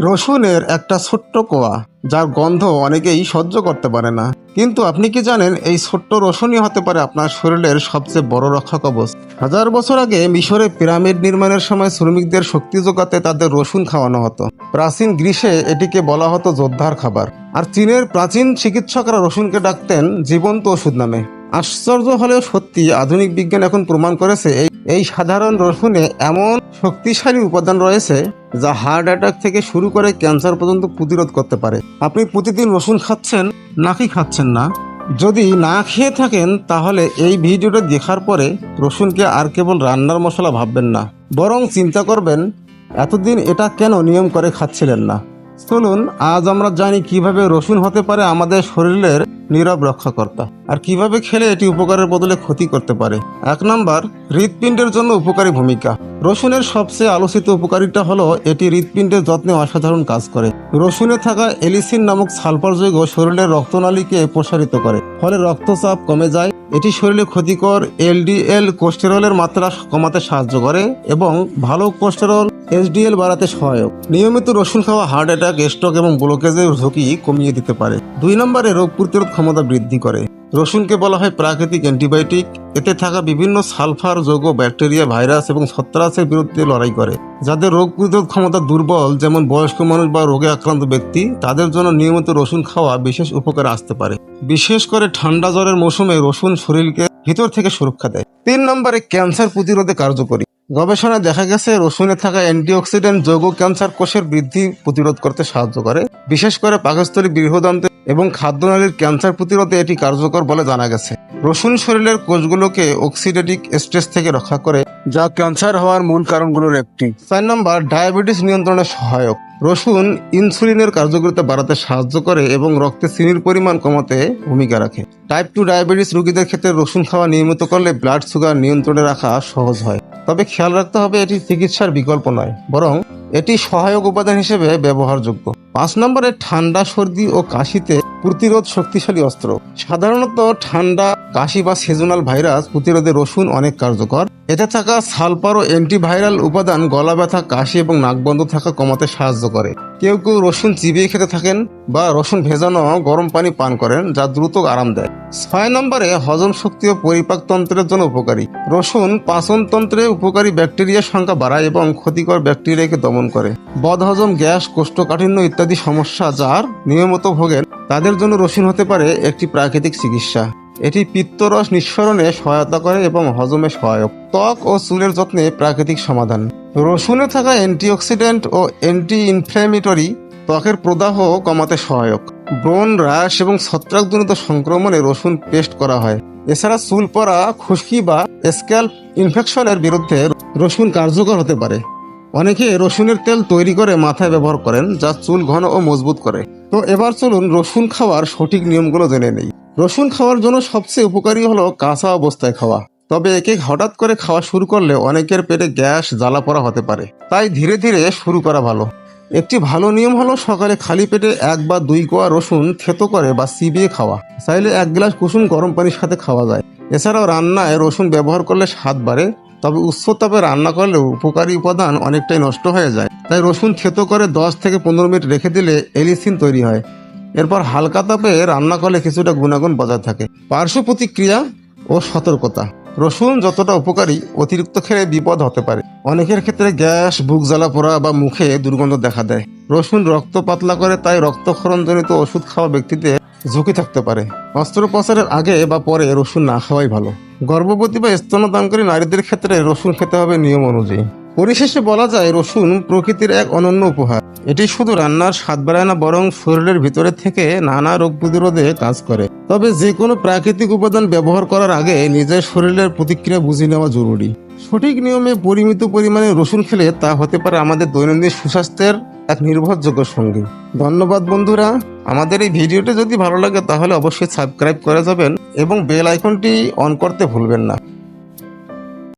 রসুনের একটা ছোট্ট কোয়া, যার গন্ধ অনেকেই সহ্য করতে পারে না। কিন্তু আপনি কি জানেন, এই ছোট্ট রসুনই হতে পারে আপনার শরীরের সবচেয়ে বড় রক্ষা কবচ? হাজার বছর আগে মিশরে পিরামিড নির্মাণের সময় শ্রমিকদের শক্তি যোগাতে তাদের রসুন খাওয়ানো হতো। প্রাচীন গ্রীষে এটিকে বলা হতো যোদ্ধার খাবার। আর চীনের প্রাচীন চিকিৎসকরা রসুনকে ডাকতেন জীবন্ত ওষুধ নামে। আশ্চর্য হলেও সত্যি, আধুনিক বিজ্ঞান এখন প্রমাণ করেছে এই এই সাধারণ রসুনে এমন শক্তিশালী উপাদান রয়েছে যা হার্ট অ্যাটাক থেকে শুরু করে ক্যান্সার পর্যন্ত প্রতিরোধ করতে পারে। আপনি প্রতিদিন রসুন খাচ্ছেন নাকি খাচ্ছেন না? যদি না খেয়ে থাকেন, তাহলে এই ভিডিওটা দেখার পরে রসুনকে আর কেবল রান্নার মশলা ভাববেন না, বরং চিন্তা করবেন, এতদিন এটা কেন নিয়ম করে খাচ্ছিলেন না? চলুন, আজ আমরা জানি কীভাবে রসুন হতে পারে আমাদের শরীরের নীরব রক্ষাকর্তা আর কীভাবে খেলে এটি উপকারের বদলে ক্ষতি করতে পারে। এক নাম্বার, হৃৎপিণ্ডের জন্য উপকারী ভূমিকা। রসুনের সবচেয়ে আলোচিত উপকারিতা হলো এটি হৃৎপিণ্ডের যত্নে অসাধারণ কাজ করে। রসুনে থাকা এলিসিন নামক সালফার যৌগ শরীরের রক্তনালীকে প্রসারিত করে, ফলে রক্তচাপ কমে যায়। এটি শরীরে ক্ষতিকর এলডিএল কোলেস্টেরলের মাত্রা কমাতে সাহায্য করে এবং ভালো কোলেস্টেরল এইচডিএল বাড়াতে সহায়ক। নিয়মিত রসুন খাওয়া, হার্ট অ্যাটাক, স্ট্রোক এবং ব্লকেজের ঝুঁকি কমিয়ে দিতে পারে। দুই নম্বরে রোগ প্রতিরোধ ক্ষমতা বৃদ্ধি করে। রসুনকে বলা হয় প্রাকৃতিক অ্যান্টিবায়োটিক। এতে থাকা বিভিন্ন সালফার, যৌগ, ব্যাকটেরিয়া, ভাইরাস এবং ছত্রাসের বিরুদ্ধে লড়াই করে। যাদের রোগ প্রতিরোধ ক্ষমতা দুর্বল, যেমন বয়স্ক মানুষ বা রোগে আক্রান্ত ব্যক্তি, তাদের জন্য নিয়মিত রসুন খাওয়া বিশেষ উপকারে আসতে পারে। বিশেষ করে ঠান্ডা জ্বরের মৌসুমে রসুন শরীরকে ভিতর থেকে সুরক্ষা দেয়। তিন নম্বরে ক্যান্সার প্রতিরোধে কার্যকরী। গবেষণায় দেখা গেছে, রসুনে থাকা অ্যান্টিঅক্সিডেন্ট যৌগ ক্যান্সার কোষের বৃদ্ধি প্রতিরোধ করতে সাহায্য করে। বিশেষ করে পাকস্থলী বৃহদান্তে এবং খাদ্যনালীর ক্যান্সার প্রতিরোধে এটি কার্যকর বলে জানা গেছে। রসুন শরীরের কোষগুলোকে অক্সিডেটিক স্ট্রেস থেকে রক্ষা করে, যা ক্যান্সার হওয়ার মূল কারণগুলোর একটি। চার নম্বর, ডায়াবেটিস নিয়ন্ত্রণে সহায়ক। রসুন ইনসুলিনের কার্যকারিতা বাড়াতে সাহায্য করে এবং রক্তে চিনির পরিমাণ কমাতে ভূমিকা রাখে। টাইপ টু ডায়াবেটিস রোগীদের ক্ষেত্রে রসুন খাওয়া নিয়মিত করলে ব্লাড সুগার নিয়ন্ত্রণে রাখা সহজ হয়। তবে খেয়াল রাখতে হবে এটি চিকিৎসার বিকল্প নয়, বরং এটি সহায়ক উপাদান হিসেবে ব্যবহারযোগ্য। পাঁচ নম্বরে ঠান্ডা, সর্দি ও কাশিতে প্রতিরোধ শক্তিশালী অস্ত্র। সাধারণত ঠান্ডা, কাশি বা সিজনাল ভাইরাস প্রতিরোধে রসুন অনেক কার্যকর। এতে থাকা সালপার ও অ্যান্টিভাইরাল উপাদান গলা ব্যথা কাশি এবং নাক বন্ধ থাকা কমাতে সাহায্য করে। কেউ কেউ রসুন চিবিয়ে খেতে থাকেন বা রসুন ভেজানো গরম পানি পান করেন, যা দ্রুত আরাম দেয়। ছয় নম্বরে, হজম শক্তি ও পরিপাকতন্ত্রের জন্য উপকারী। রসুন পাচনতন্ত্রে উপকারী ব্যাকটেরিয়ার সংখ্যা বাড়ায় এবং ক্ষতিকর ব্যাকটেরিয়াকে দমন করে। বদহজম, গ্যাস, কোষ্ঠকাঠিন্য ইত্যাদি সমস্যা যার নিয়মিত ভোগেন তাদের জন্য রসুন হতে পারে একটি প্রাকৃতিক চিকিৎসা। এটি পিত্তরস নিঃসরণে সহায়তা করে এবং হজমে সহায়ক। ত্বক ও চুলের যত্নে প্রাকৃতিক সমাধান। রসুনে থাকা অ্যান্টিঅক্সিডেন্ট ও অ্যান্টি ইনফ্ল্যামেটরি ত্বকের প্রদাহ কমাতে সহায়ক। ব্রণ হ্রাস এবং ছত্রাকজনিত সংক্রমণে রসুন পেস্ট করা হয়। এছাড়া চুল পরা খুশকি বা স্ক্যাল্প ইনফেকশনের বিরুদ্ধে রসুন কার্যকর হতে পারে। অনেকে রসুনের তেল তৈরি করে মাথায় ব্যবহার করেন, যা চুল ঘন ও মজবুত করে। তো এবার চলুন রসুন খাওয়ার সঠিক নিয়মগুলো জেনে নেই। রসুন খাওয়ার জন্য সবচেয়ে উপকারী হলো কাঁচা অবস্থায় খাওয়া। তবে একে হঠাৎ করে খাওয়া শুরু করলে অনেকের পেটে গ্যাস, জ্বালা পড়া হতে পারে। তাই ধীরে ধীরে শুরু করা ভালো। একটি ভালো নিয়ম হলো সকালে খালি পেটে এক বা দুই কোয়া রসুন থেতো করে বা চিবিয়ে খাওয়া। চাইলে এক গ্লাস কুসুম গরম পানির সাথে খাওয়া যায়। এছাড়াও রান্নায় রসুন ব্যবহার করলে স্বাদ বাড়ে, তবে উচ্চ তাপে রান্না করলেও উপকারী উপাদান অনেকটাই নষ্ট হয়ে যায়। তাই রসুন থেতো করে দশ থেকে পনেরো মিনিট রেখে দিলে এলিসিন তৈরি হয়। এরপর হালকা তাপে রান্না করলে কিছুটা গুণাগুণ বজায় থাকে। পার্শ্ব প্রতিক্রিয়া ও সতর্কতা। রসুন যতটা উপকারী, অতিরিক্ত খেলে বিপদ হতে পারে। অনেকের ক্ষেত্রে গ্যাস, বুক জ্বালা পোড়া বা মুখে দুর্গন্ধ দেখা দেয়। রসুন রক্ত পাতলা করে, তাই রক্তক্ষরণজনিত ওষুধ খাওয়া ব্যক্তিদের ঝুঁকি থাকতে পারে। অস্ত্রোপচারের আগে বা পরে রসুন না খাওয়াই ভালো। গর্ভবতী বা স্তনদানকারী নারীদের ক্ষেত্রে রসুন খেতে হবে নিয়ম অনুযায়ী। পরিশেষে বলা যায়, রসুন প্রকৃতির এক অনন্য উপহার। এটি শুধু রান্নার স্বাদ বাড়ায় না, বরং শরীরের ভিতরে থেকে নানা রোগ প্রতিরোধে কাজ করে। তবে যে কোনো প্রাকৃতিক উপাদান ব্যবহার করার আগে নিজের শরীরের প্রতিক্রিয়া বুঝে নেওয়া জরুরি। সঠিক নিয়মে পরিমিত পরিমাণে রসুন খেলে তা হতে পারে আমাদের দৈনন্দিন সুস্বাস্থ্যের এক নির্ভরযোগ্য সঙ্গী। ধন্যবাদ বন্ধুরা। আমাদের এই ভিডিওটি যদি ভালো লাগে তাহলে অবশ্যই সাবস্ক্রাইব করে যাবেন এবং বেল আইকনটি অন করতে ভুলবেন না।